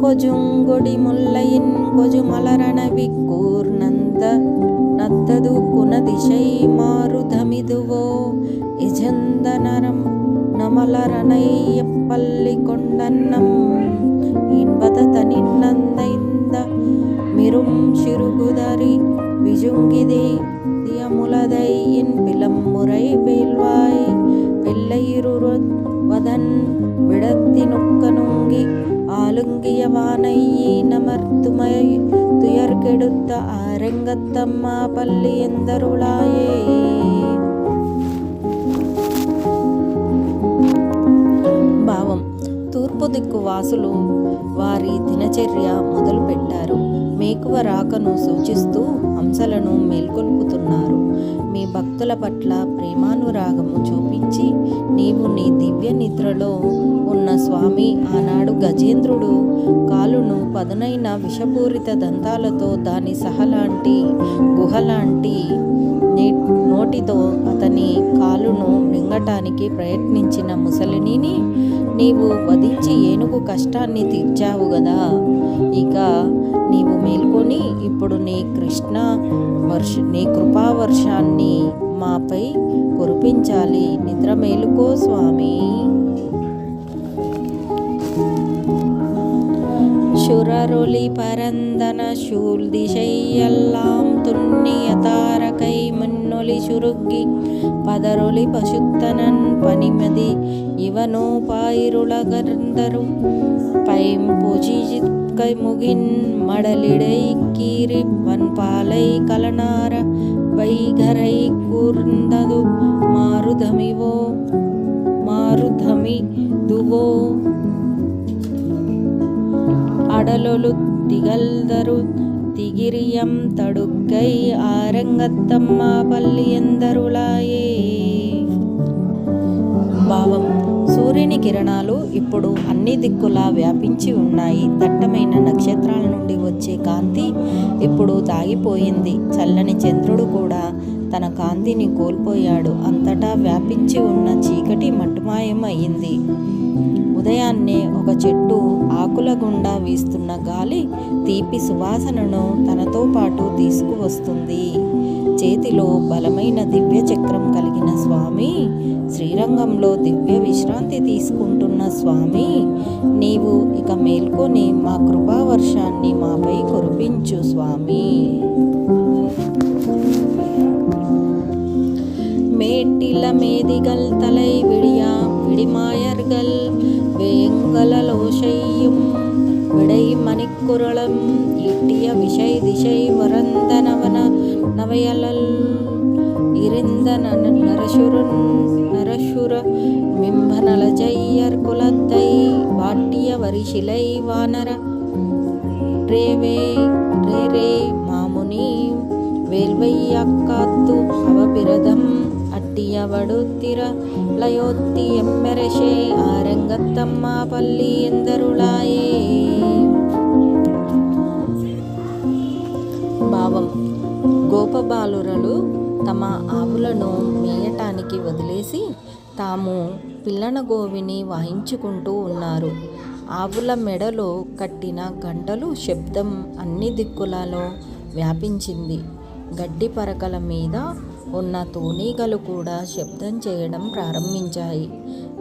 ಕೊಜುಂಗೊಡಿ ಮುಲ್ಲಯಿನ್ ಕೊಜು ಮಲರಣವಿ ಕೂರ್ನಂದ ನತ್ತದು ಕುನದಿಶೈ ಮಾರುಧಮಿದುವೋ ಇಜಂದ ನರಂ ನಮಲರಣಯ್ಯಪ್ಪಲ್ಲಿ ಕೊಂಡನ್ನಂ இன்பத தனிநந்தைந்த மிரும் சிறுகுதறி விஜுங்கிதே தியமுலதையின் பிளம்முறை வேல்வாய் வெள்ளையிருருவதன் തുടങ്ങിയവാനയ്യീ നമർത്തുമൈ തുയർക്കെടുത്ത ആരംഗത്തമ്മ പള്ളി എന്തരുളായേ భావం. తూర్పు దిక్కు వాసులు వారి దినచర్య మొదలుపెట్టారు. మేకువ రాకను సూచిస్తూ అంశలను మేల్కొల్పుతూ భక్తుల పట్ల ప్రేమానురాగము చూపించి నీవు నీ దివ్య నిద్రలో ఉన్న స్వామి ఆనాడు గజేంద్రుడు కాలును పదునైన విషపూరిత దంతాలతో దాని సహలాంటి గుహలాంటి నోటితో అతని కాలును మింగటానికి ప్రయత్నించిన ముసలిని నీవు వధించి ఏనుగు కష్టాన్ని తీర్చావు కదా ఇక ఇప్పుడు నీ కృష్ణ వర్ష నీ కృపా వర్షాన్ని మాపై కురిపించాలి నిద్ర మేలుకో స్వామి சுரரொளி பரந்தன சூழ் திசையெல்லாம் துண்ணிய தாரகை முன்னொளி சுருக்கி பதரொளி பசுத்தனன் பனிமதி இவனோ பாயிருளகர்ந்தரும் மடக்கை முகின் மடலிடை கீரி பண்பாலை கலனார வைகரை கூர்ந்தது மாருதமிவோ மாருதமி துவோ அடலொலு திகழ்தரு திகிரியம் தடுக்கை ஆரங்கத்தம்மா பள்ளி எந்தருளாயே సూర్యుని కిరణాలు ఇప్పుడు అన్ని దిక్కులా వ్యాపించి ఉన్నాయి. దట్టమైన నక్షత్రాల నుండి వచ్చే కాంతి ఇప్పుడు తాగిపోయింది. చల్లని చంద్రుడు కూడా తన కాంతిని కోల్పోయాడు. అంతటా వ్యాపించి ఉన్న చీకటి మట్టుమాయం అయింది ఉదయాన్నే ఒక చెట్టు ఆకుల గుండా వీస్తున్న గాలి తీపి సువాసనను తనతో పాటు తీసుకువస్తుంది. చేతిలో బలమైన దివ్య చక్రం కలిగిన స్వామి శ్రీరంగంలో దివ్య విశ్రాంతి తీసుకుంటున్న స్వామి నీవు ఇక మేల్కొని మా కృపా వర్షాన్ని మాపై కురిపించు స్వామి மேட்டில மேதிகள் தலை விடியா விடிமாயர்கள் வேங்கலலோ செய்யும் விடை மணிக்குரளம் ஈட்டிய விஷை திசை மறந்த நவன நவையலல் இருந்த நரசுரன் நரசுர மிம்பனலஜையர் குலத்தை வாட்டிய வரிசிலை வானர. ரேவே ரேரே மாமுனி வேல்வையாக்காத்து அவபிரதம் அட்டிய வடுத்திர லயோத்தி எம்மெரசே ஆரங்கத்தம்மா பள்ளி గోపబాలురలు తమ ఆవులను మేయటానికి వదిలేసి తాము పిల్లన గోవిని వాయించుకుంటూ ఉన్నారు. ఆవుల మెడలో కట్టిన గంటలు శబ్దం అన్ని దిక్కులలో వ్యాపించింది. గడ్డి పరకల మీద ఉన్న తూనీగలు కూడా శబ్దం చేయడం ప్రారంభించాయి.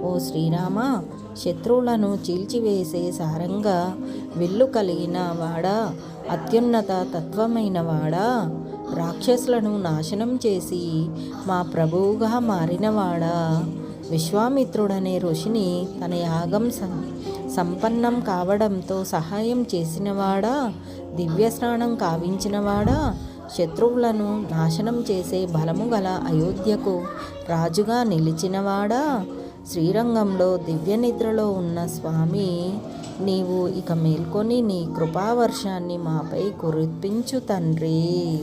ఓ శ్రీరామ శత్రువులను చీల్చివేసే సారంగా విల్లు కలిగిన వాడా అత్యున్నత తత్వమైన వాడా? రాక్షసులను నాశనం చేసి మా ప్రభువుగా మారినవాడా? విశ్వామిత్రుడనే ఋషిని తన యాగం సం సంపన్నం కావడంతో సహాయం చేసినవాడా? దివ్యస్నానం కావించినవాడా? శత్రువులను నాశనం చేసే బలము గల అయోధ్యకు రాజుగా నిలిచినవాడా? శ్రీరంగంలో దివ్య నిద్రలో ఉన్న స్వామి నీవు ఇక మేల్కొని నీ కృపావర్షాన్ని మాపై కురిపించు తండ్రి.